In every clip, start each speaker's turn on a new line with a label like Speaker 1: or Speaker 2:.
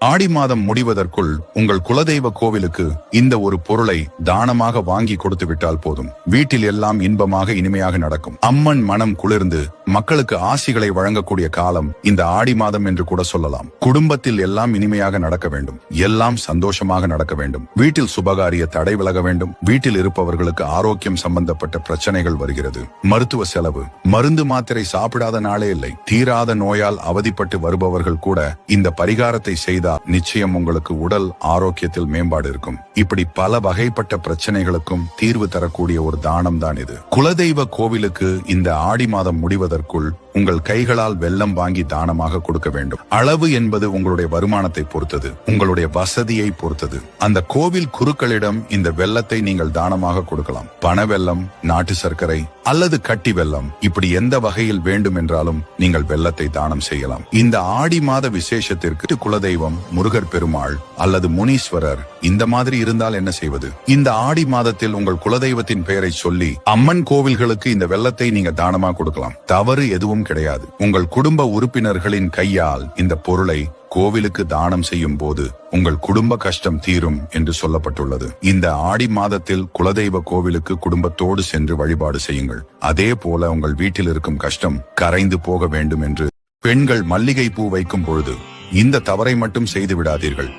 Speaker 1: ஆடி மாதம் முடிவதற்குள் உங்கள் குலதெய்வ கோவிலுக்கு இந்த ஒரு பொருளை தானமாக வாங்கி கொடுத்து விட்டால் போதும். வீட்டில் எல்லாம் இன்பமாக இனிமையாக நடக்கும். அம்மன் மனம் குளிர்ந்து மக்களுக்கு ஆசிகளை வழங்கக்கூடிய காலம் இந்த ஆடி மாதம் என்று கூட சொல்லலாம். குடும்பத்தில் எல்லாம் இனிமையாக நடக்க வேண்டும். எல்லாம் சந்தோஷமாக நடக்க வேண்டும். வீட்டில் சுபகாரிய தடை விலக வேண்டும். வீட்டில் இருப்பவர்களுக்கு ஆரோக்கியம் சம்பந்தப்பட்ட பிரச்சனைகள் வருகிறது. மருத்துவ செலவு. மருந்து மாத்திரை சாப்பிடாத நாளே இல்லை. தீராத நோயால் அவதிப்பட்டு வருபவர்கள் கூட இந்த பரிகாரத்தை செய்தால் நிச்சயம் உங்களுக்கு உடல் ஆரோக்கியத்தில் மேம்பாடு இருக்கும். இப்படி பல வகைப்பட்ட பிரச்சனைகளுக்கும் தீர்வு தரக்கூடிய ஒரு தானம் தான் இது. குலதெய்வ கோவிலுக்கு இந்த ஆடி மாதம் முடிவதற்குள் உங்கள் கைகளால் வெள்ளம் வாங்கி தானமாக கொடுக்க வேண்டும். அளவு என்பது உங்களுடைய வருமானத்தை பொறுத்தது உங்களுடைய வசதியை பொறுத்தது. அந்த கோவில் குருக்களிடம் இந்த வெள்ளத்தை நீங்கள் தானமாக கொடுக்கலாம். பண வெள்ளம் நாட்டு சர்க்கரை அல்லது கட்டி வெள்ளம் இப்படி எந்த வகையில் வேண்டும் என்றாலும் நீங்கள் வெள்ளத்தை தானம் செய்யலாம். இந்த ஆடி மாத விசேஷத்திற்கு குலதெய்வம் முருகர் பெருமாள் அல்லது முனீஸ்வரர் இந்த மாதிரி இருந்தால் என்ன செய்வது? இந்த ஆடி மாதத்தில் உங்கள் குலதெய்வத்தின் பெயரை சொல்லி அம்மன் கோவில்களுக்கு இந்த வெள்ளத்தை நீங்க தானமா கொடுக்கலாம். தவறு எதுவும் கிடையாது. உங்கள் குடும்ப உறுப்பினர்களின் கையால் இந்த பொருளை கோவிலுக்கு தானம் செய்யும் போது உங்கள் குடும்ப கஷ்டம் தீரும் என்று சொல்லப்பட்டுள்ளது. இந்த ஆடி மாதத்தில் குலதெய்வ கோவிலுக்கு குடும்பத்தோடு சென்று வழிபாடு செய்யுங்கள். அதே போல உங்கள் வீட்டில் இருக்கும் கஷ்டம் கரைந்து போக வேண்டும் என்று பெண்கள் மல்லிகை பூ வைக்கும் பொழுது இந்த தவறை மட்டும் செய்து விடாதீர்கள்.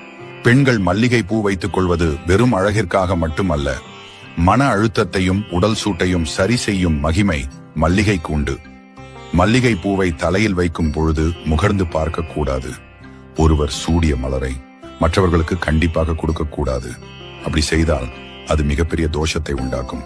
Speaker 1: பெண்கள் மல்லிகை பூ வைத்துக் கொள்வது வெறும் அழகிற்காக மட்டுமல்ல மன அழுத்தத்தையும் உடல் சூட்டையும் சரி செய்யும் மகிமை மல்லிகைக்கு உண்டு. மல்லிகை பூவை தலையில் வைக்கும் பொழுது முகர்ந்து பார்க்க கூடாது ஒருவர் சூடிய மலரை மற்றவர்களுக்கு கண்டிப்பாக கொடுக்க கூடாது அப்படி செய்தால் அது மிகப்பெரிய தோஷத்தை உண்டாக்கும்.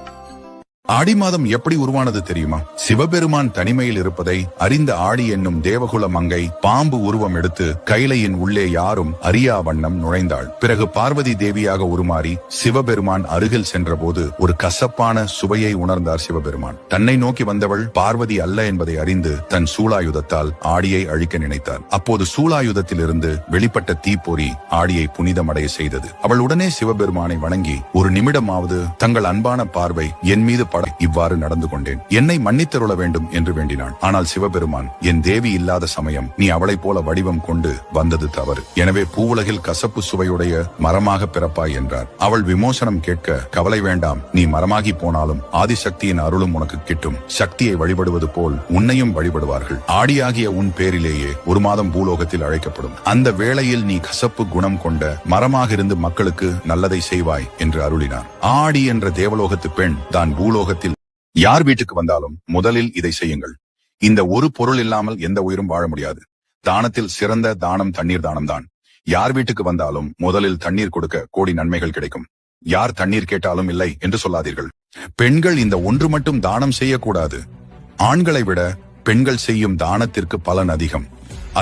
Speaker 1: ஆடி மாதம் எப்படி உருவானது தெரியுமா? சிவபெருமான் தனிமையில் இருப்பதை அறிந்த ஆடி என்னும் தேவகுல மங்கை பாம்பு உருவம் எடுத்து கைலையின் உள்ளே யாரும் அறியா வண்ணம் நுழைந்தாள். பிறகு பார்வதி தேவியாக உருமாறி சிவபெருமான் அருகில் சென்றபோது ஒரு கசப்பான சுவையை உணர்ந்தார் சிவபெருமான். தன்னை நோக்கி வந்தவள் பார்வதி அல்ல என்பதை அறிந்து தன் சூளாயுதத்தால் ஆடியை அழிக்க நினைத்தார் அப்போது சூளாயுதத்தில் இருந்து வெளிப்பட்ட தீப்பொறி ஆடியை புனிதமடைய செய்தது. அவள் உடனே சிவபெருமானை வணங்கி ஒரு நிமிடமாவது தங்கள் அன்பான பார்வை என் மீது பட இவ்வாறு நடந்து கொண்டேன். என்னை மன்னித்தருள வேண்டும் என்று வேண்டினான். ஆனால் சிவபெருமான் என் தேவி இல்லாத சமயம் நீ அவளைப் போல வடிவம் கொண்டு வந்தது தவறு. எனவே பூவுலகில் கசப்பு சுவையுடைய மரமாக பிறப்பாய் என்றார். அவள் விமோசனம் கேட்க கவலை வேண்டாம். நீ மரமாகி போனாலும் ஆதிசக்தியின் அருளும் உனக்கு கிட்டும். சக்தியை வழிபடுவது போல் உன்னையும் வழிபடுவார்கள். ஆடியாகிய உன் பேரிலேயே ஒரு மாதம் பூலோகத்தில் அழைக்கப்படும். அந்த வேளையில் நீ கசப்பு குணம் கொண்ட மரமாக இருந்து மக்களுக்கு நல்லதை செய்வாய் என்று அருளினார் ஆடி என்ற தேவலோகத்து பெண் தான் பூலோகத்தில் யார் வீட்டுக்கு வந்தாலும் முதலில் இதை செய்யுங்கள். இந்த ஒரு பொருள் இல்லாமல் எந்த உயிரும் வாழ முடியாது. தானத்தில் சிறந்த தானம் தண்ணீர் தானம் தான் யார் வீட்டுக்கு வந்தாலும் முதலில் தண்ணீர் கொடுக்க கோடி நன்மைகள் கிடைக்கும். யார் தண்ணீர் கேட்டாலும் இல்லை என்று சொல்லாதீர்கள். பெண்கள் இந்த ஒன்று மட்டும் தானம் செய்யக்கூடாது. ஆண்களை விட பெண்கள் செய்யும் தானத்திற்கு பலன் அதிகம்.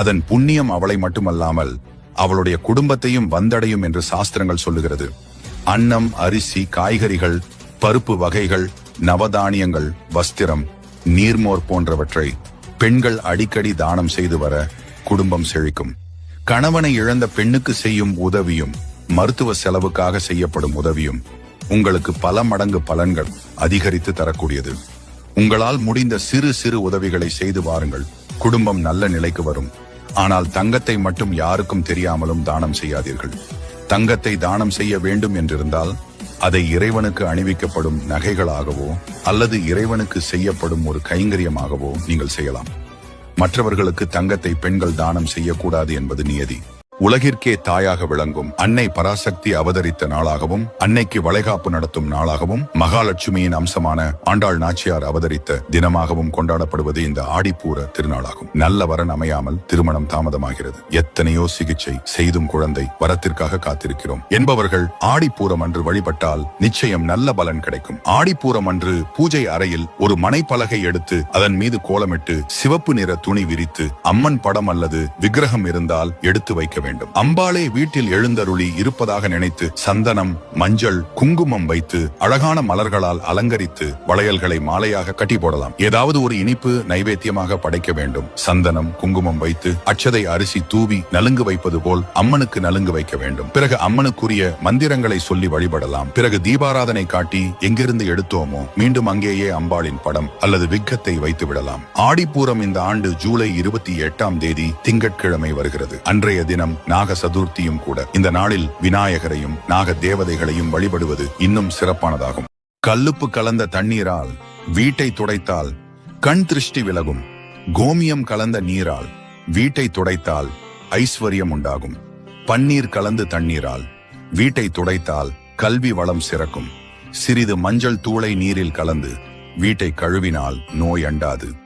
Speaker 1: அதன் புண்ணியம் அவளை மட்டுமல்லாமல் அவளுடைய குடும்பத்தையும் வந்தடையும் என்று சாஸ்திரங்கள் சொல்லுகிறது. அன்னம் அரிசி காய்கறிகள் பருப்பு வகைகள் நவதானியங்கள் வஸ்திரம் நீர்மோர் போன்றவற்றை பெண்கள் அடிக்கடி தானம் செய்து வர குடும்பம் செழிக்கும். கணவனை இழந்த பெண்ணுக்கு செய்யும் உதவியும் மருத்துவ செலவுக்காக செய்யப்படும் உதவியும் உங்களுக்கு பல மடங்கு பலன்கள் அதிகரித்து தரக்கூடியது. உங்களால் முடிந்த சிறு சிறு உதவிகளை செய்து வாருங்கள். குடும்பம் நல்ல நிலைக்கு வரும். ஆனால் தங்கத்தை மட்டும் யாருக்கும் தெரியாமலும் தானம் செய்யாதீர்கள். தங்கத்தை தானம் செய்ய வேண்டும் என்றிருந்தால் அதை இறைவனுக்கு அணிவிக்கப்படும் நகைகளாகவோ அல்லது இறைவனுக்கு செய்யப்படும் ஒரு கைங்கரியமாகவோ நீங்கள் செய்யலாம். மற்றவர்களுக்கு தங்கத்தை பெண்கள் தானம் செய்யக்கூடாது என்பது நியதி. உலகிற்கே தாயாக விளங்கும் அன்னை பராசக்தி அவதரித்த நாளாகவும் அன்னைக்கு வளைகாப்பு நடத்தும் நாளாகவும் மகாலட்சுமியின் அம்சமான ஆண்டாள் நாச்சியார் அவதரித்த தினமாகவும் கொண்டாடப்படுவது இந்த ஆடிப்பூர திருநாளாகும். நல்ல வரன் அமையாமல் திருமணம் தாமதமாகிறது. எத்தனையோ சிகிச்சை செய்தும் குழந்தை வரத்திற்காக காத்திருக்கிறோம். என்பவர்கள் ஆடிப்பூரம் அன்று வழிபட்டால் நிச்சயம் நல்ல பலன் கிடைக்கும். ஆடிப்பூரம் அன்று பூஜை அறையில் ஒரு மனைப்பலகை எடுத்து அதன் மீது கோலமிட்டு சிவப்பு நிற துணி விரித்து அம்மன் படம் அல்லது விக்கிரகம் இருந்தால் எடுத்து வைக்க வேண்டும். வேண்டும். அம்பாளே வீட்டில் எழுந்தருளி இருப்பதாக நினைத்து சந்தனம் மஞ்சள் குங்குமம் வைத்து அழகான மலர்களால் அலங்கரித்து வளையல்களை மாலையாக கட்டி போடலாம். ஏதாவது ஒரு இனிப்பு நைவேத்தியமாக படைக்க வேண்டும். சந்தனம் குங்குமம் வைத்து அச்சதை அரிசி தூவி நலுங்கு வைப்பது போல் அம்மனுக்கு நலுங்கு வைக்க வேண்டும். பிறகு அம்மனுக்குரிய மந்திரங்களை சொல்லி வழிபடலாம். பிறகு தீபாராதனை காட்டி எங்கிருந்து எடுத்தோமோ மீண்டும் அங்கேயே அம்பாளின் படம் அல்லது விக்கத்தை வைத்து விடலாம். ஆடிப்பூரம் இந்த ஆண்டு ஜூலை இருபத்தி எட்டாம் தேதி திங்கட்கிழமை வருகிறது. அன்றைய தினம் நாக சதுர்த்தியும் கூட. இந்த நாளில் விநாயகரையும் நாக தேவதைகளையும் வழிபடுவது இன்னும் சிறப்பானதாகும். கல்லுப்பு கலந்த தண்ணீரால் வீட்டை துடைத்தால் கண் திருஷ்டி விலகும். கோமியம் கலந்த நீரால் வீட்டை துடைத்தால் ஐஸ்வர்யம் உண்டாகும். பன்னீர் கலந்து தண்ணீரால் வீட்டை துடைத்தால் கல்வி வளம் சிறக்கும். சிறிது மஞ்சள் தூளை நீரில் கலந்து வீட்டை கழுவினால் நோய் அண்டாது.